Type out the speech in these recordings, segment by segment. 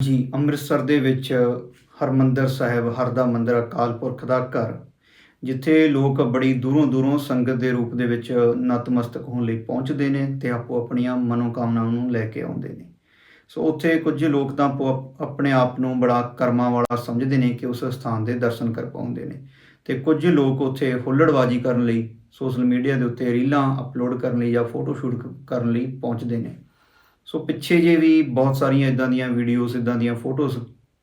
ਜੀ, ਅੰਮ੍ਰਿਤਸਰ ਦੇ ਵਿੱਚ ਹਰਮੰਦਰ ਸਾਹਿਬ, ਹਰਦਾ ਮੰਦਰ, ਅਕਾਲ ਪੁਰਖ ਦਾ ਘਰ, ਜਿੱਥੇ ਲੋਕ ਬੜੀ ਦੂਰੋਂ ਦੂਰੋਂ ਸੰਗਤ ਦੇ ਰੂਪ ਦੇ ਵਿੱਚ ਨਤਮਸਤਕ ਹੋਣ ਲਈ ਪਹੁੰਚਦੇ ਨੇ ਤੇ ਆਪੋ ਆਪਣੀਆਂ ਮਨੋਕਾਮਨਾਵਾਂ ਨੂੰ ਲੈ ਕੇ ਆਉਂਦੇ ਨੇ। ਸੋ ਉੱਥੇ ਕੁਝ ਲੋਕ ਤਾਂ ਆਪੋ ਆਪਣੇ ਆਪ ਨੂੰ ਬੜਾ ਕਰਮਾਂ ਵਾਲਾ ਸਮਝਦੇ ਨੇ ਕਿ ਉਸ ਸਥਾਨ ਦੇ ਦਰਸ਼ਨ ਕਰ ਪਾਉਂਦੇ ਨੇ। ਤੇ ਕੁਝ ਲੋਕ ਉੱਥੇ ਹੁੱਲੜਬਾਜ਼ੀ ਕਰਨ ਲਈ, ਸੋਸ਼ਲ ਮੀਡੀਆ ਦੇ ਉੱਤੇ ਰੀਲਾਂ ਅਪਲੋਡ ਕਰਨ ਲਈ ਜਾਂ ਫੋਟੋ ਸ਼ੂਟ ਕਰਨ ਲਈ ਪਹੁੰਚਦੇ ਨੇ। ਸੋ ਪਿੱਛੇ ਜੇ ਵੀ ਬਹੁਤ ਸਾਰੀਆਂ ਇਦਾਂ ਦੀਆਂ ਵੀਡੀਓਜ਼ ਇਦਾਂ ਦੀਆਂ ਫੋਟੋਜ਼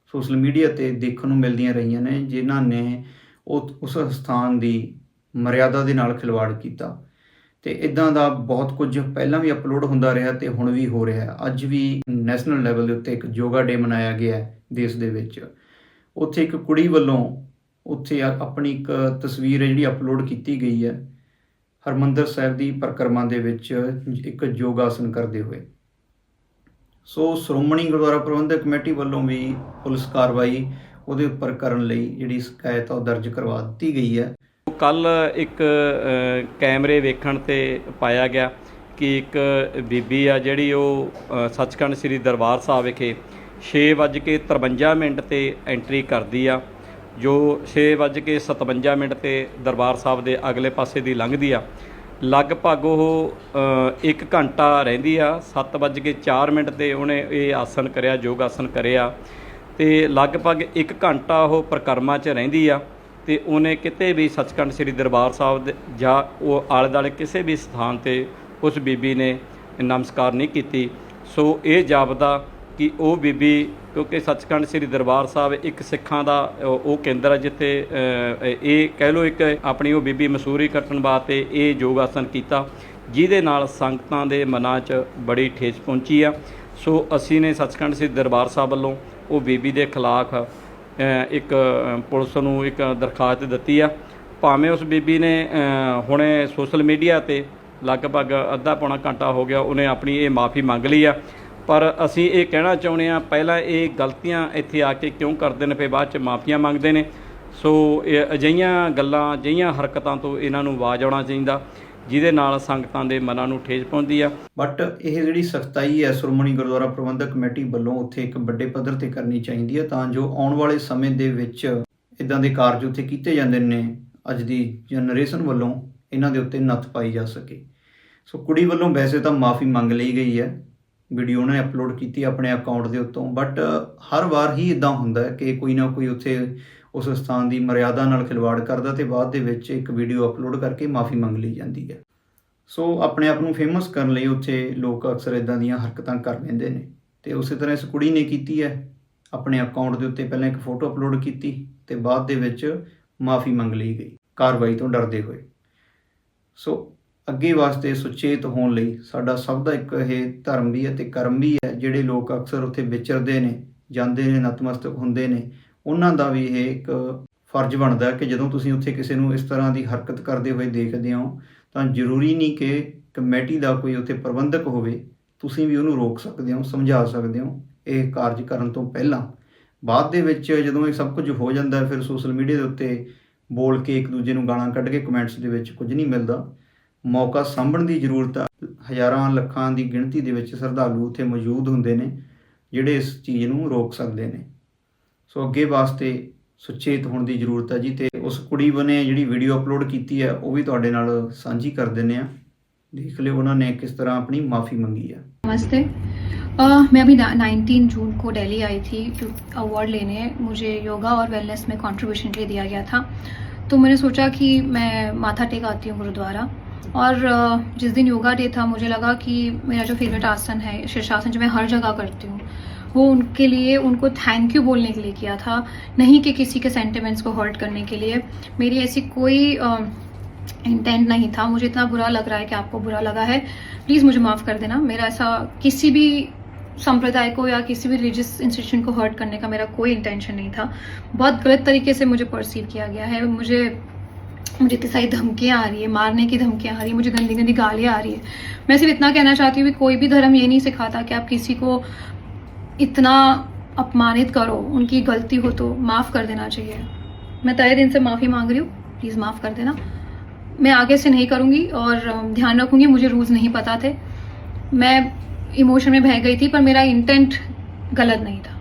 ਸੋਸ਼ਲ ਮੀਡੀਆ ਤੇ ਦੇਖਣ ਨੂੰ ਮਿਲਦੀਆਂ ਰਹੀਆਂ ਨੇ, ਜਿਨ੍ਹਾਂ ਨੇ ਉਹ, ਉਸ ਸਥਾਨ ਦੀ ਮਰਿਆਦਾ ਦੇ ਨਾਲ ਖਿਲਵਾੜ ਕੀਤਾ। ਤੇ ਇਦਾਂ ਦਾ ਬਹੁਤ ਕੁਝ ਪਹਿਲਾਂ ਵੀ ਅਪਲੋਡ ਹੁੰਦਾ ਰਿਹਾ ਤੇ ਹੁਣ ਵੀ ਹੋ ਰਿਹਾ। ਅੱਜ ਵੀ ਨੈਸ਼ਨਲ ਲੈਵਲ ਦੇ ਉੱਤੇ ਇੱਕ ਯੋਗਾ ਡੇ ਮਨਾਇਆ ਗਿਆ ਦੇਸ਼ ਦੇ ਵਿੱਚ। ਉੱਥੇ ਇੱਕ ਕੁੜੀ ਵੱਲੋਂ ਉੱਥੇ ਆਪਣੀ ਇੱਕ ਤਸਵੀਰ ਹੈ ਜਿਹੜੀ ਅਪਲੋਡ ਕੀਤੀ ਗਈ ਹੈ। ਹਰਮੰਦਰ ਸਾਹਿਬ ਦੀ ਪਰਿਕਰਮਾ ਦੇ ਵਿੱਚ ਇੱਕ ਯੋਗਾਸਨ ਕਰਦੇ ਹੋਏ। ਸੋ ਸ਼੍ਰੋਮਣੀ ਗੁਰਦੁਆਰਾ ਪ੍ਰਬੰਧਕ ਕਮੇਟੀ ਵੱਲੋਂ ਵੀ ਪੁਲਿਸ ਕਾਰਵਾਈ ਉਹਦੇ ਉੱਪਰ ਕਰਨ ਲਈ ਜਿਹੜੀ ਸ਼ਿਕਾਇਤ ਆ ਉਹ ਦਰਜ ਕਰਵਾ ਦਿੱਤੀ ਗਈ ਹੈ। ਕੱਲ ਇੱਕ ਕੈਮਰੇ ਵੇਖਣ ਤੇ ਪਾਇਆ ਗਿਆ ਕਿ ਇੱਕ ਬੀਬੀ ਆ ਜਿਹੜੀ ਉਹ ਸੱਚਖੰਡ ਸ੍ਰੀ ਦਰਬਾਰ ਸਾਹਿਬ ਵਿਖੇ 6:53 ਮਿੰਟ ਤੇ ਐਂਟਰੀ ਕਰਦੀ ਆ, ਜੋ 6:57 ਮਿੰਟ ਤੇ ਦਰਬਾਰ ਸਾਹਿਬ ਦੇ ਅਗਲੇ ਪਾਸੇ ਦੀ ਲੰਘਦੀ ਆ। ਲਗਭਗ ਉਹ 1 ਘੰਟਾ ਰਹਿੰਦੀ ਆ 7:04 ਮਿੰਟ ਤੇ ਉਹਨੇ ਇਹ ਆਸਨ ਕਰਿਆ, ਯੋਗ ਆਸਨ ਕਰਿਆ। ਤੇ ਲਗਭਗ 1 ਘੰਟਾ ਉਹ ਪ੍ਰਕਰਮਾ 'ਚ ਰਹਿੰਦੀ ਆ ਤੇ ਉਹਨੇ ਕਿਤੇ ਵੀ ਸੱਚਖੰਡ ਸ੍ਰੀ ਦਰਬਾਰ ਸਾਹਿਬ ਦੇ ਜਾਂ ਉਹ ਆਲੇ ਦੁਆਲੇ ਕਿਸੇ ਵੀ ਸਥਾਨ ਤੇ ਉਸ ਬੀਬੀ ਨੇ ਨਮਸਕਾਰ ਨਹੀਂ ਕੀਤੀ। ਸੋ ਇਹ ਜਾਪਦਾ ਕਿ ਉਹ ਬੀਬੀ, ਕਿਉਂਕਿ ਸੱਚਖੰਡ ਸ੍ਰੀ ਦਰਬਾਰ ਸਾਹਿਬ ਇੱਕ ਸਿੱਖਾਂ ਦਾ, ਉਹ ਕੇਂਦਰ ਹੈ ਜਿੱਥੇ ਇਹ ਕਹਿ ਲਓ ਇੱਕ ਆਪਣੀ ਉਹ ਬੀਬੀ ਮਸੂਰੀ ਕੱਟਣ ਵਾਸਤੇ ਇਹ ਯੋਗ ਆਸਨ ਕੀਤਾ, ਜਿਹਦੇ ਨਾਲ ਸੰਗਤਾਂ ਦੇ ਮਨਾਂ 'ਚ ਬੜੀ ਠੇਸ ਪਹੁੰਚੀ ਆ। ਸੋ ਅਸੀਂ ਨੇ ਸੱਚਖੰਡ ਸ੍ਰੀ ਦਰਬਾਰ ਸਾਹਿਬ ਵੱਲੋਂ ਉਹ ਬੀਬੀ ਦੇ ਖਿਲਾਫ ਇੱਕ ਪੁਲਿਸ ਨੂੰ ਇੱਕ ਦਰਖਾਸਤ ਦਿੱਤੀ ਆ। ਭਾਵੇਂ ਉਸ ਬੀਬੀ ਨੇ ਹੁਣੇ ਸੋਸ਼ਲ ਮੀਡੀਆ ਤੇ ਲਗਭਗ ਅੱਧਾ ਪੌਣਾ ਘੰਟਾ ਹੋ ਗਿਆ, ਉਹਨੇ ਆਪਣੀ ਇਹ ਮਾਫੀ ਮੰਗ ਲਈ ਆ। ਪਰ ਅਸੀਂ ਇਹ ਕਹਿਣਾ ਚਾਹੁੰਦੇ ਆ ਪਹਿਲਾਂ ਇਹ ਗਲਤੀਆਂ ਇੱਥੇ ਆ ਕੇ ਕਿਉਂ ਕਰਦੇ ਨੇ, ਫਿਰ ਬਾਅਦ ਚ ਮਾਫੀਆਂ ਮੰਗਦੇ ਨੇ। ਸੋ ਇਹ ਅਜਿਹੀਆਂ ਗੱਲਾਂ, ਅਜਿਹੀਆਂ ਹਰਕਤਾਂ ਤੋਂ ਇਹਨਾਂ ਨੂੰ ਆਵਾਜ਼ ਆਉਣਾ ਚਾਹੀਦਾ, ਜਿਹਦੇ ਨਾਲ ਸੰਗਤਾਂ ਦੇ ਮਨਾਂ ਨੂੰ ਠੇਸ ਪਹੁੰਚਦੀ ਆ। ਬਟ ਇਹ ਜਿਹੜੀ ਸਖਤਾਈ ਹੈ, ਸ਼੍ਰੋਮਣੀ ਗੁਰਦੁਆਰਾ ਪ੍ਰਬੰਧਕ ਕਮੇਟੀ ਵੱਲੋਂ ਉੱਥੇ ਇੱਕ ਵੱਡੇ ਪੱਧਰ ਤੇ ਕਰਨੀ ਚਾਹੀਦੀ ਹੈ, ਤਾਂ ਜੋ ਆਉਣ ਵਾਲੇ ਸਮੇਂ ਦੇ ਵਿੱਚ ਇਦਾਂ ਦੇ ਕਾਰਜ ਉੱਥੇ ਕੀਤੇ ਜਾਂਦੇ ਨੇ, ਅੱਜ ਦੀ ਜਨਰੇਸ਼ਨ ਵੱਲੋਂ ਇਹਨਾਂ ਦੇ ਉੱਤੇ ਨੱਥ ਪਾਈ ਜਾ ਸਕੇ। ਸੋ ਕੁੜੀ ਵੱਲੋਂ ਵੈਸੇ ਤਾਂ ਮਾਫੀ ਮੰਗ ਲਈ ਗਈ ਹੈ ਵੀਡੀਓ ਉਹਨੇ ਅਪਲੋਡ ਕੀਤੀ ਆਪਣੇ ਅਕਾਊਂਟ ਦੇ ਉੱਤੋਂ। ਬਟ ਹਰ ਵਾਰ ਹੀ ਇਦਾਂ ਹੁੰਦਾ ਕਿ ਕੋਈ ਨਾ ਕੋਈ ਉੱਥੇ ਉਸ ਸਥਾਨ ਦੀ ਮਰਿਆਦਾ ਨਾਲ ਖਿਲਵਾੜ ਕਰਦਾ ਤੇ ਬਾਅਦ ਦੇ ਵਿੱਚ ਇੱਕ ਵੀਡੀਓ ਅਪਲੋਡ ਕਰਕੇ ਮਾਫੀ ਮੰਗ ਲਈ ਜਾਂਦੀ ਹੈ। ਸੋ ਆਪਣੇ ਆਪ ਨੂੰ ਫੇਮਸ ਕਰਨ ਲਈ ਉੱਥੇ ਲੋਕ ਅਕਸਰ ਇਦਾਂ ਦੀਆਂ ਹਰਕਤਾਂ ਕਰ ਲੈਂਦੇ ਨੇ। ਤੇ ਉਸੇ ਤਰ੍ਹਾਂ ਇਸ ਕੁੜੀ ਨੇ ਕੀਤੀ ਹੈ। ਆਪਣੇ ਅਕਾਊਂਟ ਦੇ ਉੱਤੇ ਪਹਿਲਾਂ ਇੱਕ ਫੋਟੋ ਅਪਲੋਡ ਕੀਤੀ ਤੇ ਬਾਅਦ ਦੇ ਵਿੱਚ ਮਾਫੀ ਮੰਗ ਲਈ ਗਈ। ਕਾਰਵਾਈ ਤੋਂ ਡਰਦੇ ਹੋਏ। ਸੋ ਅੱਗੇ ਵਾਸਤੇ ਸੁਚੇਤ ਹੋਣ ਲਈ ਸਾਡਾ ਸਭ ਦਾ ਇੱਕ ਇਹ ਧਰਮ ਵੀ ਹੈ ਤੇ ਕਰਮ ਵੀ ਹੈ, ਜਿਹੜੇ ਲੋਕ ਅਕਸਰ ਉੱਥੇ ਵਿਚਰਦੇ ਨੇ, ਜਾਂਦੇ ਨੇ, ਨਤਮਸਤਕ ਹੁੰਦੇ ਨੇ, ਉਹਨਾਂ ਦਾ ਵੀ ਇਹ ਇੱਕ ਫਰਜ਼ ਬਣਦਾ ਕਿ ਜਦੋਂ ਤੁਸੀਂ ਉੱਥੇ ਕਿਸੇ ਨੂੰ ਇਸ ਤਰ੍ਹਾਂ ਦੀ ਹਰਕਤ ਕਰਦੇ ਹੋਏ ਦੇਖਦੇ ਹੋ, ਤਾਂ ਜ਼ਰੂਰੀ ਨਹੀਂ ਕਿ ਕਮੇਟੀ ਦਾ ਕੋਈ ਉੱਥੇ ਪ੍ਰਬੰਧਕ ਹੋਵੇ, ਤੁਸੀਂ ਵੀ ਉਹਨੂੰ ਰੋਕ ਸਕਦੇ ਹੋ, ਸਮਝਾ ਸਕਦੇ ਹੋ, ਇਹ ਕਾਰਜ ਕਰਨ ਤੋਂ ਪਹਿਲਾਂ। ਬਾਅਦ ਦੇ ਵਿੱਚ ਜਦੋਂ ਇਹ ਸਭ ਕੁਝ ਹੋ ਜਾਂਦਾ, ਫਿਰ ਸੋਸ਼ਲ ਮੀਡੀਆ ਦੇ ਉੱਤੇ ਬੋਲ ਕੇ ਇੱਕ ਦੂਜੇ ਨੂੰ ਗਾਲਾਂ ਕੱਢ ਕੇ ਕਮੈਂਟਸ ਦੇ ਵਿੱਚ ਕੁਝ ਨਹੀਂ ਮਿਲਦਾ। ਮੌਕਾ ਸਾਂਭਣ ਦੀ ਜ਼ਰੂਰਤ ਹੈ ਹਜ਼ਾਰਾਂ ਲੱਖਾਂ ਦੀ ਗਿਣਤੀ ਦੇ ਵਿੱਚ ਸ਼ਰਧਾਲੂ ਉੱਥੇ ਮੌਜੂਦ ਹੁੰਦੇ ਨੇ ਜਿਹੜੇ ਇਸ ਚੀਜ਼ ਨੂੰ ਰੋਕ ਸਕਦੇ ਨੇ ਸੋ ਅੱਗੇ ਵਾਸਤੇ ਸੁਚੇਤ ਹੋਣ ਦੀ ਜ਼ਰੂਰਤ ਹੈ ਜੀ ਤੇ ਉਸ ਕੁੜੀ ਬਨੇ ਜਿਹੜੀ ਵੀਡੀਓ ਅਪਲੋਡ ਕੀਤੀ ਹੈ ਉਹ ਵੀ ਤੁਹਾਡੇ ਨਾਲ ਸਾਂਝੀ ਕਰ ਦਿੰਨੇ ਆ ਦੇਖ ਲਿਓ ਉਹਨਾਂ ਨੇ ਕਿਸ ਤਰ੍ਹਾਂ ਆਪਣੀ ਮਾਫੀ ਮੰਗੀ ਹੈ नमस्ते अ, मैं अभी नाइनटीन जून को दिल्ली आई थी अवार्ड लेने मुझे योगा और वेलनेस में कंट्रीब्यूशन के लिए दिया गया था तो मैंने सोचा कि मैं माथा टेक आती हूँ गुरुद्वारा और जिस दिन योगा डे था, मुझे लगा कि मेरा जो फेवरेट आसन है शीर्षासन जो मैं हर जगह करती हूँ, वो उनके लिए, उनको थैंक यू बोलने के लिए किया था, नहीं कि किसी के सेंटिमेंट्स को हर्ट करने के लिए। मेरी ऐसी कोई इंटेंट नहीं था। मुझे इतना बुरा लग रहा है कि आपको बुरा लगा है। प्लीज़ मुझे माफ़ कर देना। मेरा ऐसा किसी भी संप्रदाय को या किसी भी रिलीजियस इंस्टीट्यूशन को हर्ट करने का मेरा कोई इंटेंशन नहीं था। बहुत गलत तरीके से मुझे परसीव किया गया है। मुझे मुझे इतनी सारी धमकियाँ आ रही है, मारने की धमकियाँ आ रही है, मुझे गंदी गंदी गालियाँ आ रही है। मैं सिर्फ़ इतना कहना चाहती हूँ कि कोई भी धर्म ये नहीं सिखाता कि आप किसी को इतना अपमानित करो, उनकी गलती हो तो माफ़ कर देना चाहिए। मैं तय दिन से माफ़ी मांग रही हूँ, प्लीज़ माफ़ कर देना। मैं आगे से नहीं करूँगी और ध्यान रखूँगी, मुझे रूल्स नहीं पता थे। मैं इमोशन में बह गई थी, पर मेरा इंटेंट गलत नहीं था।